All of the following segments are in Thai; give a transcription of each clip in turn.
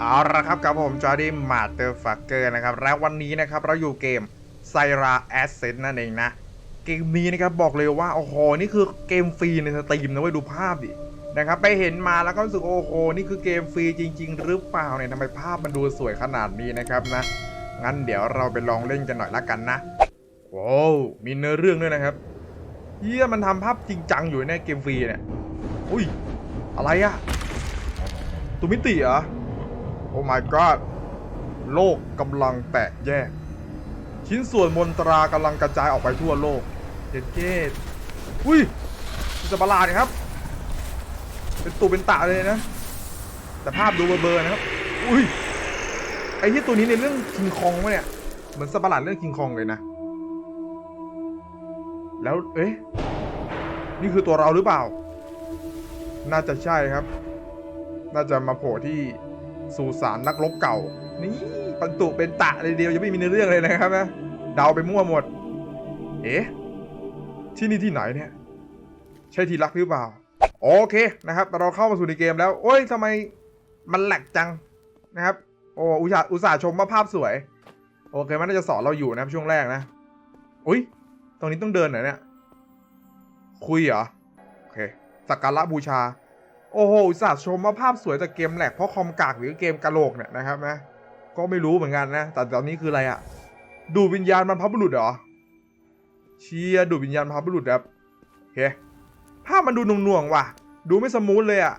เอาละครับกับผมจอร์ดี้มาเตอร์ฟักเกอร์นะครับ และวันนี้นะครับ เราอยู่เกมไซราแอสเซนนั่นเองนะ เกมนี้นะครับ บอกเลยว่า โอ้โห นี่คือเกมฟรีในสตรีมนะเว้ยดูภาพดิ นะครับ ไปเห็นมาแล้วก็รู้สึกโอ้โห นี่คือเกมฟรีจริง ๆ หรือเปล่าเนี่ยทำไมภาพมันดูสวยขนาดนี้นะครับนะ งั้นเดี๋ยวเราไปลองเล่นกันหน่อยละกันนะโว้มีเนื้อเรื่องด้วยนะครับเฮียมันทำภาพจริงจังอยู่ในเกมฟรีเนี่ยอุ้ยอะไรอะ ตัวมิติเหรอ โอ้ my god โลกกำลังแตกแยก ชิ้นส่วนมนตรากำลังกระจายออกไปทั่วโลกเจ็ดเจดอุ้ยจะประหลาดครับ เป็นตุเป็นตะเลยนะ แต่ภาพดูเบลอๆนะครับ อุ้ย ไอ้ที่ตัวนี้ในเรื่องคิงคองวะเนี่ย เหมือนสัตว์ประหลาดเรื่องคิงคองเลยนะ แล้ว เอ๊ะ นี่คือตัวเราหรือเปล่า น่าจะใช่ครับ น่าจะมาโผล่ที่สุสานนักรบเก่า นี่ปันตุเป็นตะเลยเดียวยังไม่มีในเรื่องเลยนะครับนะเดาไปมั่วหมด เอ๊ะที่นี่ที่ไหนเนี่ย ใช่ที่รักหรือเปล่า โอเคนะครับ เราเข้ามาสู่ในเกมแล้ว โอ้ยทำไมมันแหลกจังนะครับ โอ้อุตส่าห์อุตส่าห์ชมว่าภาพสวย โอเค มันน่าจะสอนเราอยู่นะครับช่วงแรกนะ อุ้ยตรงนี้ต้องเดินเหรอเนี่ย คุยเหรอ โอเคสักการะบูชา โอ้โหอุตส่าห์ชมว่าภาพสวยแต่เกมแหลกเพราะคอมกากหรือเกมกะโหลกเนี่ยนะครับนะ ก็ไม่รู้เหมือนกันนะ แต่ตอนนี้คืออะไรอะดูวิญญาณมันพับบุรุษเหรอ เชียดูวิญญาณพับบุรุษครับโอเคภาพมันดูหน่วงๆว่ะ ดูไม่สมูทเลยอะ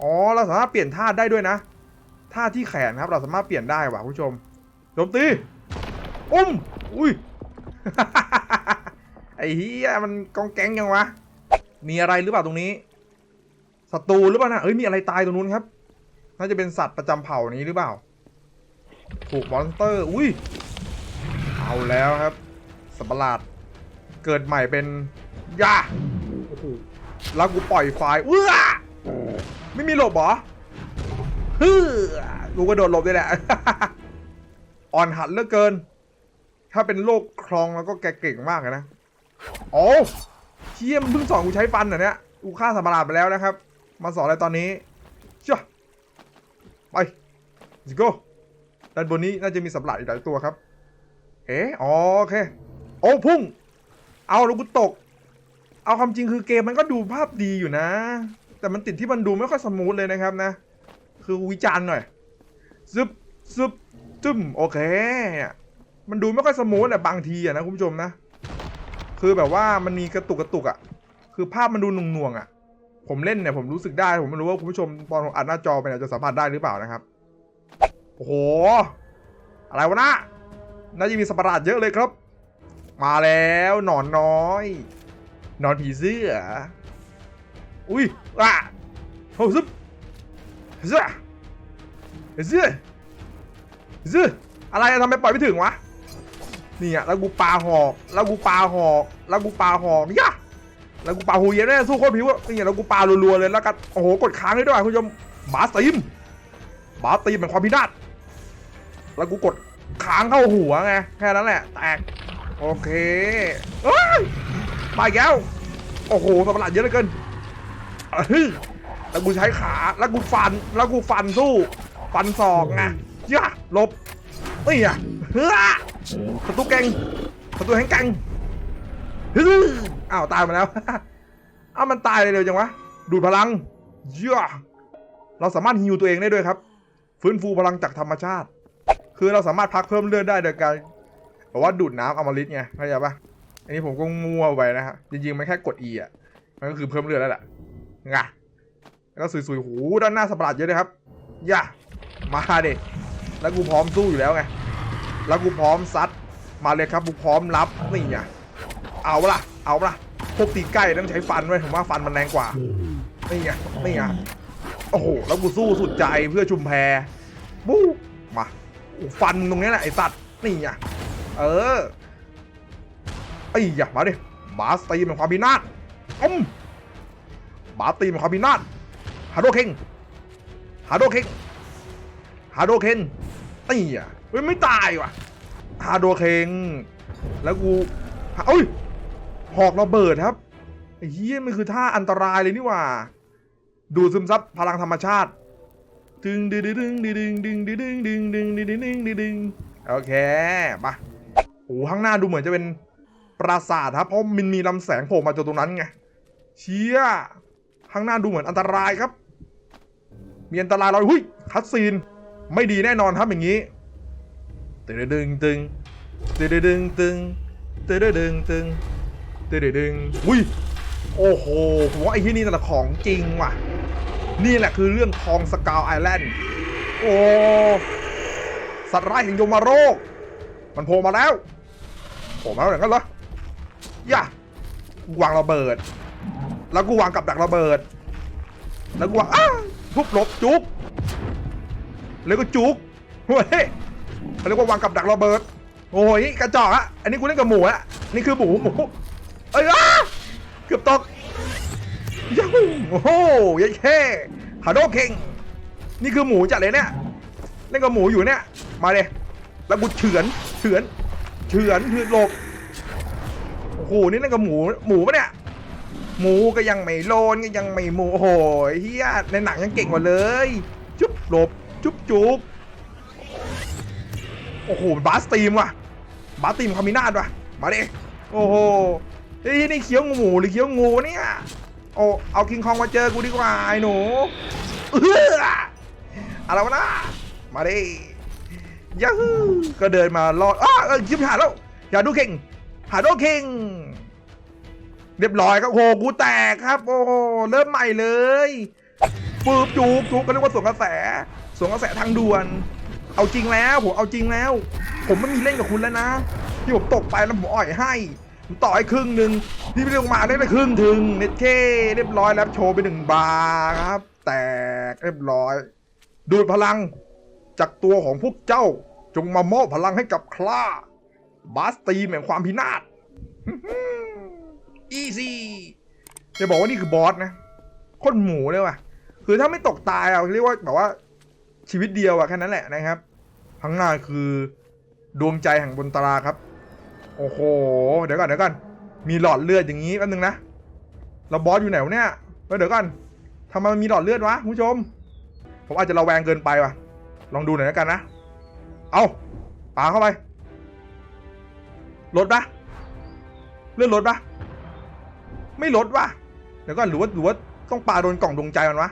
อ๋อ เราสามารถเปลี่ยนท่าได้ด้วยนะ ท่าที่แขนครับ เราสามารถเปลี่ยนได้ว่ะคุณผู้ชมโจมตี อุ้ม อุ้ย ไอ้เฮียมันกองแก๊งยังวะ มีอะไรหรือเปล่าตรงนี้ ศัตรูหรือเปล่านะเอ้ยมีอะไรตายตรงนู้นครับ น่าจะเป็นสัตว์ประจำเผ่านี้หรือเปล่า ถูกมอนสเตอร์ อุ้ย เอาแล้วครับสัตว์ปะหลาด เกิดใหม่เป็นยาแล้วกูปล่อยไฟเอื้อไม่มีหลบหรอฮึ่กูกระโดดหลบได้แหละ อ่อนหัดเหลือเกิน ถ้าเป็นโรคคลองแล้วก็แกเก่งมากเลยนะ โอ้เชี่ยมเพิ่งสอนกูใช้ฟันเหรอเนี่ย กูฆ่าสัตว์ประหลาดไปแล้วนะครับ มาสอนอะไรตอนนี้เชื่อไป let's go ด้านบนนี้น่าจะมีสัตว์ประหลาดอีกหลายตัวครับ เอ๋อโอเค โอ้พุ่ง เอาแล้วกูตก เอาความจริงคือเกมมันก็ดูภาพดีอยู่นะ แต่มันติดที่มันดูไม่ค่อยสมูทเลยนะครับนะ คือวิจารณ์หน่อยซึบซึบจึมโอเค มันดูไม่ค่อยสมูทอะบางทีอะนะคุณผู้ชมนะ คือแบบว่ามันมีกระตุกกระตุกอะคือภาพมันดูหน่วงๆอะ ผมเล่นเนี่ยผมรู้สึกได้ผมไม่รู้ว่าคุณผู้ชมตอนผมอัดหน้าจอไปเนี่ยจะสัมผัสได้หรือเปล่านะครับ โอ้โห อะไรวะนะน่าจะมีสัตว์ปะหลาดเยอะเลยครับ มาแล้วหนอนน้อย หนอนผีเสื้อ อุ้ยอะโอ้ซึบเสื้อเสื้อเสื้ออะไรทำไมปล่อยไม่ถึงวะนี่อะแล้วกูปลาหอก แล้วกูปลาหอก แล้วกูปลาหอกยะ แล้วกูปาหูเย็นแน่สู้โคตรผิวอะนี่แล้วกูปารัวๆเลยแล้วกันโอ้โหกดค้างได้ด้วยคุณผู้ชมบาสตีมบาสตีมเป็นความพินาศแล้วกูกดค้างเข้าหัวไงแค่นั้นแหละแตกโอเคเอ้ยมาอีกแล้วโอ้โหสัตว์ประหลาดเยอะเหลือเกินแล้วกูใช้ขาแล้วกูฟันแล้วกูฟันสู้ฟันศอกไงยะหลบนี่อะเฮ้ยศัตรูเก่งศัตรูแห่งเก่ง อ้าวตายมาแล้วอ้าวมันตายเลยเร็วจังวะ ดูดพลัง เย่าเราสามารถฮิวตัวเองได้ด้วยครับ ฟื้นฟูพลังจากธรรมชาติ คือเราสามารถพักเพิ่มเลือดได้โดยการแบอกว่าดูดน้ำอมฤตไงเข้าใจปะอันนี้ผมก็มั่วไปนะฮะจริงๆมันแค่กด E อะ มันก็คือเพิ่มเลือดแล้วแหละงะแล้วสุยๆ หูด้านหน้าสัตว์ปะหลาดเยอะเลยครับ ย่า มาเด็แล้วกูพร้อมสู้อยู่แล้วไง แล้วกูพร้อมซัด มาเลยครับ กูพร้อมรับ นี่ไง เอาละเอาละพวกตีใกล้ต้องใช้ฟันไว้ยผมว่าฟันมันแรงกว่านี่ไงนี่ไงโอ้โหแล้วกูสู้สุดใจเพื่อชุมแพบู๊มาโอ้ฟันตรงนี้แหละไอ้สัตว์นี่ไงเออไอ้อยากมาดิบาสตีเป็นความพินาศอ้มบาสตีเป็นความพินาศฮาโดเค็งฮาโดเค็งฮาโดเค็งนี่อะเฮ้ยไม่ตายว่ะฮาโดเค็งแล้วกูเอ้ย หอกระเบิดครับไอ้เหี้ยมันคือท่าอันตรายเลยนี่ว่า ดูดซึมซับพลังธรรมชาติ ดึงดึงดึงดึงดึงดึงดึงดึงดึงดึงดึงดึงดึงดึงโอเคมาโอ้ข้างหน้าดูเหมือนจะเป็นปราสาทครับเพราะมันมีลำแสงโผล่มาจากตรงนั้นไงเชี่ยข้างหน้าดูเหมือนอันตรายครับ มีอันตรายเราหุ้ยคัดซีนไม่ดีแน่นอนครับอย่างนี้ตึงดึงตึงตึงดึงตึงตึงดึงตึง ตึงดึงอุ้ยโอ้โหผมว่าไอ้ที่นี่แต่ะของจริงว่ะ นี่แหละคือเรื่องทองสกาวไอแลนด์โอ้สัตว์ร้ายแห่งยมโรค มันโผล่มาแล้วโผล่มาแล้วอย่างนั้นเหรอย่ากวางระเบิด แล้วกูวางกับดักระเบิด แล้วกูวางอ้าทุบหลบจุกแล้วก็จุกเฮ้ยเขาเรียกว่าวางกับดักระเบิด โอ้ยกระจอกอะอันนี้กูเล่นกับหมูอะนี่คือหมูหมู เอ้ยอ้าเกือบตกยัฮูโอ้โหยัยแค่ฮาโดเข่งนี่คือหมูจัดเลยเนี่ยเล่นกับหมูอยู่เนี่ยมาเลยแล้วกูเฉือนเฉือนเฉือนคือหลบโอ้โหนี่เล่นกับหมูหมูปะเนี่ยหมูก็ยังไม่โลนก็ยังไม่หมูโอ้โหเฮียในหนังยังเก่งกว่าเลย จุ๊บหลบจุ๊บจุ๊บโอ้โหบาสตีมว่ะบาสตีมคามินาดว่ะมาดิโอ้โห ฮ้ยนี่เคี้ยวหมูหรือเคี้ยวงูเนี่ยโอ้เอาคิงคองมาเจอกูดีกว่าไอ้หนูเอออะไรวะนะมาดิยาฮูก็เดินมารอดอ้าเออยิบหาแล้วอย่าดูเก่งหาดูเก่งเรียบร้อยครับโอ้โหกูแตกครับ โอ้เริ่มใหม่เลยปืบจูกจูกก็เรียกว่าสวนกระแสสวนกระแสทางด่วน เอาจริงแล้วผมเอาจริงแล้ว ผมไม่มีเล่นกับคุณแล้วนะ ที่ผมตกไปแล้วผมอ่อยให้ ผมต่อให้ครึ่งหนึ่งพี่ไม่ได้ลงมาได้ไปครึ่งถึงเน็ตเคเรียบร้อยแล้วโชว์ไปหนึ่งบาร์ครับ แตกเรียบร้อย ดูดพลังจากตัวของพวกเจ้าจงมามอบพลังให้กับคลาบาสตีมแห่งความพินาศอีซี่จะบอกว่านี่คือบอสนะคนหมูเลยว่ะ คือถ้าไม่ตกตายอะเรียกว่าแบบว่าชีวิตเดียวอะแค่นั้นแหละนะครับข้างหน้าคือดวงใจแห่งบนตราครับ โอ้โห เดี๋ยวก่อนเดี๋ยวก่อน มีหลอดเลือดอย่างนี้แป๊บนึงนะแล้วบอสอยู่ไหนวะเนี่ยเดี๋ยวก่อนทำไมมันมีหลอดเลือดวะคุณผู้ชม ผมอาจจะระแวงเกินไปว่ะ ลองดูหน่อยแล้วกันนะ เอาปาเข้าไปลดปะเลือดลดปะไม่ลดวะเดี๋ยวก่อนหรือว่าหรือว่าต้องปาโดนกล่องดวงใจมันวะ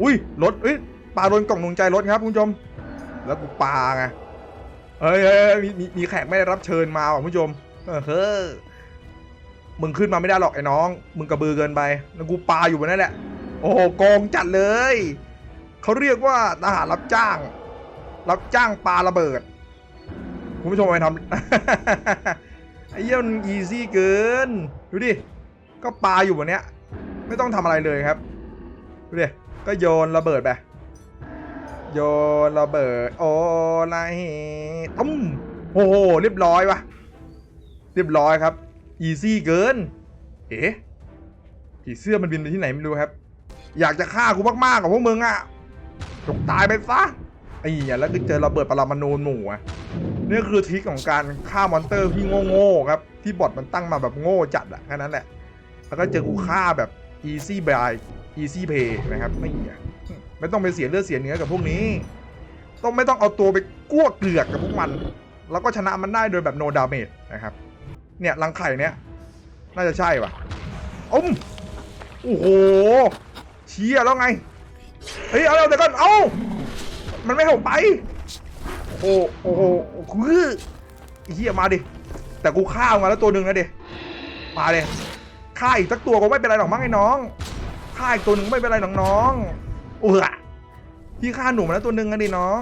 อุ้ยลดเอ้ยปาโดนกล่องดวงใจลดครับคุณผู้ชม แล้วกูปาไง เอ้ยมีมีมีแขกไม่ได้รับเชิญมาว่ะผู้ชม เออเฮ้อมึงขึ้นมาไม่ได้หรอกไอ้น้อง มึงกระบือเกินไปแล้วกูปาอยู่บนนั่นแหละ โอ้โหโกงจัดเลย เขาเรียกว่าทหารรับจ้าง รับจ้างปาระเบิด คุณผู้ชมไปทำไอ้เหี้ยมันอีซี่เกิน ดูดิ ก็ปาอยู่บนเนี้ย ไม่ต้องทำอะไรเลยครับ ดูดิ ก็โยนระเบิดไป โยนระเบิดโอไรตุ้มโอ้โหเรียบร้อยวะเรียบร้อยครับ อีซี่เกิน เอ๊ะผีเสื้อมันบินไปที่ไหนไม่รู้ครับ อยากจะฆ่ากูมากๆกับพวกมึงอะจงตายไปซะไอ้เหี้ยแล้วก็เจอระเบิดปรมาณูหมู่อะนี่คือทริคของการฆ่ามอนเตอร์ที่โง่ๆครับ ที่บอทมันตั้งมาแบบโง่จัดอะแค่นั้นแหละ แล้วก็เจอกูฆ่าแบบ easy buy easy pay นะครับไม่อะ ไม่ต้องไปเสียเลือดเสียเนื้อกับพวกนี้ ต้องไม่ต้องเอาตัวไปกั้วเกลือกกับพวกมัน แล้วก็ชนะมันได้โดยแบบ no damage นะครับ เนี่ยรังไข่เนี้ยน่าจะใช่ป่ะอุ้มโอ้โหเชียแล้วไง เฮ้ย เอาเดี๋ยวก่อน เอามันไม่ห้ผมไป โอ้โหโอ้โหคือเฮียมาดิ แต่กูฆ่ามาแล้วตัวหนึ่งนะดิมาเลยฆ่าอีกสักตัวก็ไม่เป็นไรหรอกมั้งไอ้น้องฆ่าอีกตัวหนึ่งไม่เป็นไรหรอกน้อง เออพี่ฆ่าหนูมาแล้วตัวหนึ่งนะดิน้อง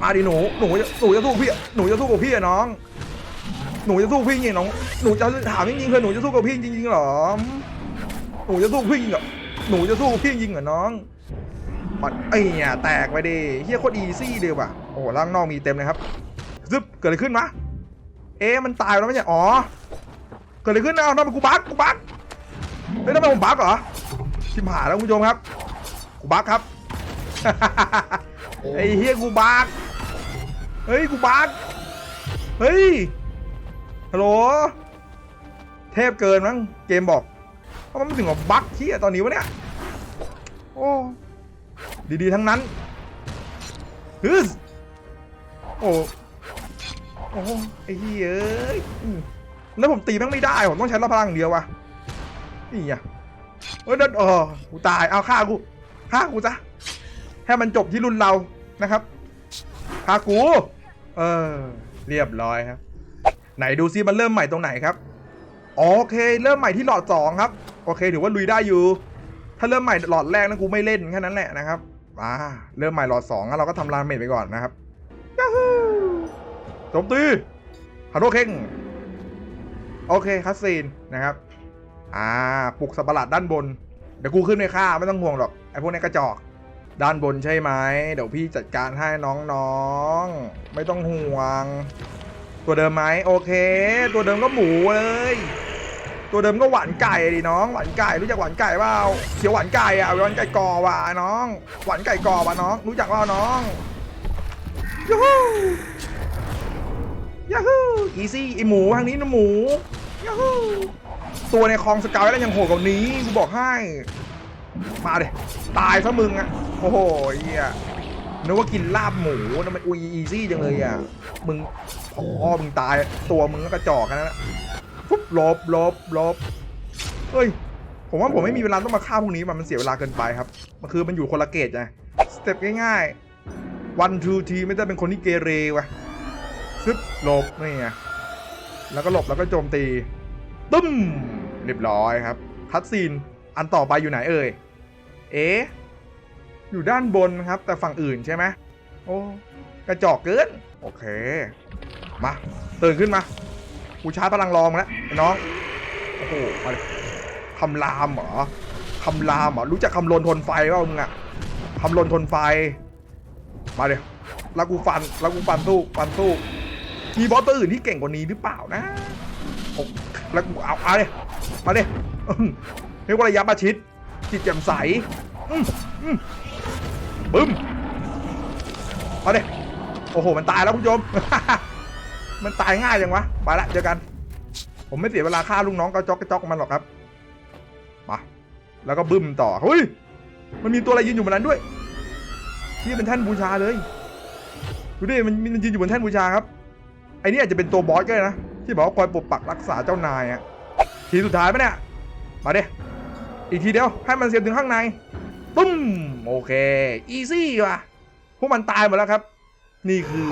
มาดิหนู หนูจะหนูจะสู้พี่หนูจะสู้กับพี่อะน้อง หนูจะสู้พี่จริงน้อง หนูจะถามจริงๆคือหนูจะสู้กับพี่จริงๆหรอ หนูจะสู้พี่จริงเหรอหนูจะสู้พี่จริงเหรอน้องปัดไอ้เนี่ยแตกไปดิเฮียโคตรอีซี่เลยว่ะ โอ้ล่างนอกมีเต็มเลยครับซึบเกิดอะไรขึ้นวะเอ๊ะมันตายแล้วไม่ใช่อ๋อ เกิดอะไรขึ้นนะเอาทำไมกูบักกูบักเฮ้ยทำไมผมบักเหรอ ชิมหายแล้วคุณผู้ชมครับกูบักครับ ไอ้เฮียกูบักเฮ้ยกูบักเฮ้ยฮัลโหลเทพเกินมั้งเกมบอกเพราะมันถึงกับบั๊กที่ตอนนี้วะเนี่ยโอ้ดีๆทั้งนั้นฮึสโอ้โอ้ไอ้เหี้ยเอ้ยแล้วผมตีแม่งไม่ได้ผมต้องใช้ระพลังอย่างเดียววะนี่อะ เออเด็ดเออกูตายเอาฆ่ากูฆ่ากูซะให้มันจบที่รุ่นเรานะครับฆ่ากู เออ เรียบร้อยครับ ไหนดูซิมันเริ่มใหม่ตรงไหนครับโอเค เริ่มใหม่ที่หลอดสองครับ โอเคถือว่าลุยได้อยู่ ถ้าเริ่มใหม่หลอดแรกนะกูไม่เล่นแค่นั้นแหละนะครับอ่าเริ่มใหม่หลอดสองเราก็ทำลาเมจไปก่อนนะครับยาฮูโจมตีฮัลโหลเข่งโอเคคัสซีนนะครับ อ่าปลุกสัตว์ประหลาดด้านบน เดี๋ยวกูขึ้นไปฆ่าไม่ต้องห่วงหรอกไอ้พวกนี้กระจอก ด้านบนใช่ไหมเดี๋ยวพี่จัดการให้น้องๆ ไม่ต้องห่วง ตัวเดิมไหมโอเค ตัวเดิมก็หมูเลย ตัวเดิมก็หวานไก่ดิน้อง หวานไก่รู้จักหวานไก่เปล่าเขียวหวานไก่อะหวานไก่กอว่ะน้อง หวานไก่กอว่ะน้อง รู้จักเปล่าน้องยูฮูยาฮูอีซี่ไอหมูทางนี้นะหมูยาฮู ตัวในคลองสกาวแล้วยังโหดกว่านี้กูบอกให้ มาเดตายซะมึงอะโอ้โหเฮียนึกว่ากินลาบหมูทำไมอุยอีซี่จังเลยอะมึงพอมึงตายตัวมึงก็กระจอกแค่นั้นแหละปุ๊บลบลบลบเฮ้ยผมว่าผมไม่มีเวลาต้องมาฆ่าพวกนี้มันมันเสียเวลาเกินไปครับ มันคือมันอยู่คนละเกตไงสเต็ปง่ายๆ one two ทีไม่ได้เป็นคนที่เกเรวะซึบหลบนี่ไงแล้วก็หลบแล้วก็โจมตี ตึ้มเรียบร้อยครับคัดซีนอันต่อไปอยู่ไหนเอ่ยเอ๊อยู่ด้านบนครับ แต่ฝั่งอื่นใช่ไหมโอ้กระจอกเกิน โอเค มาตื่นขึ้นมากูชาร์จพลังรองแล้วน้องโอ้โหมาเลยคำรามเหรอคำรามเหรอรู้จักคำลนทนไฟเปล่ามึงอะคำลนทนไฟ มาเดี๋ยวแล้วกูฟันแล้วกูฟันสู้ฟันสู้มีบอสตัวอื่นที่เก่งกว่านี้หรือเปล่านะ แล้วกูเอาเอาเลยมาเลยเรียกว่าระยะประชิด จิตแจ่มใสบึ้มมาเลยโอ้โห มันตายแล้วคุณผู้ชม มันตายง่ายจังวะ ไปละเจอกัน ผมไม่เสียเวลาฆ่าลูกน้องกระจอกกระจอกมันหรอกครับมาแล้วก็บึ้มต่อเฮ้ยมันมีตัวอะไรยืนอยู่บนนั้นด้วยที่เป็นแท่นบูชาเลยดูดิมันมันยืนอยู่บนแท่นบูชาครับไอ้นี่อาจจะเป็นตัวบอสก็ได้นะ ที่บอกว่าคอยปกปักรักษาเจ้านายอะทีสุดท้ายปะเนี่ย มาเด้อีกทีเดียว ให้มันเสียบถึงข้างในปุ้มโอเค อีซี่ว่ะ พวกมันตายหมดแล้วครับ นี่คือ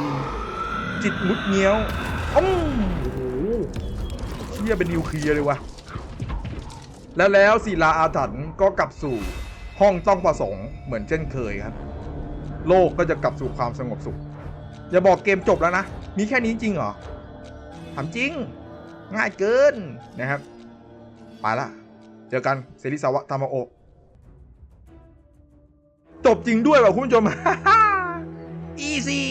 จิตมุดเงี้ยวอ้อมโอ้โหเชี่ยเป็นนิวเคลียร์เลยวะแล้วแล้วศิลาอาถรรพ์ก็กลับสู่ห้องต้องประสงค์เหมือนเช่นเคยครับ โลกก็จะกลับสู่ความสงบสุข อย่าบอกเกมจบแล้วนะ มีแค่นี้จริงเหรอ ถามจริง ง่ายเกินนะครับ ไปละ เจอกันเซริสาวะธรรมโอจบจริงด้วยว่ะคุณผู้ชม อีซี่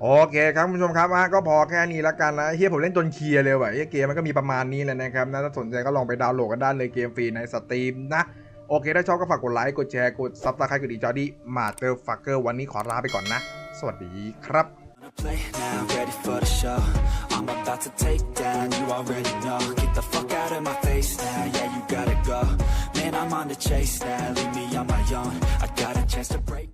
โอเคครับคุณผู้ชมครับก็พอแค่นี้ละกันนะเฮียผมเล่นจนเคลียร์เลยว่ะเฮียเกมมันก็มีประมาณนี้แหละนะครับนะถ้าสนใจก็ลองไปดาวน์โหลดกันได้เลยเกมฟรีในสตรีมนะ โอเค ถ้าชอบก็ฝากกดไลค์ กดแชร์ กดซับสไครต์กดดีจอดีมาเตอร์ฟักเกอร์วันนี้ขอลาไปก่อนนะ สวัสดีครับ Play now, ready for the show. I'm about to take down, you already know. Get the fuck out of my face now, yeah, you gotta go. Man, I'm on the chase now, leave me on my own. I got a chance to break.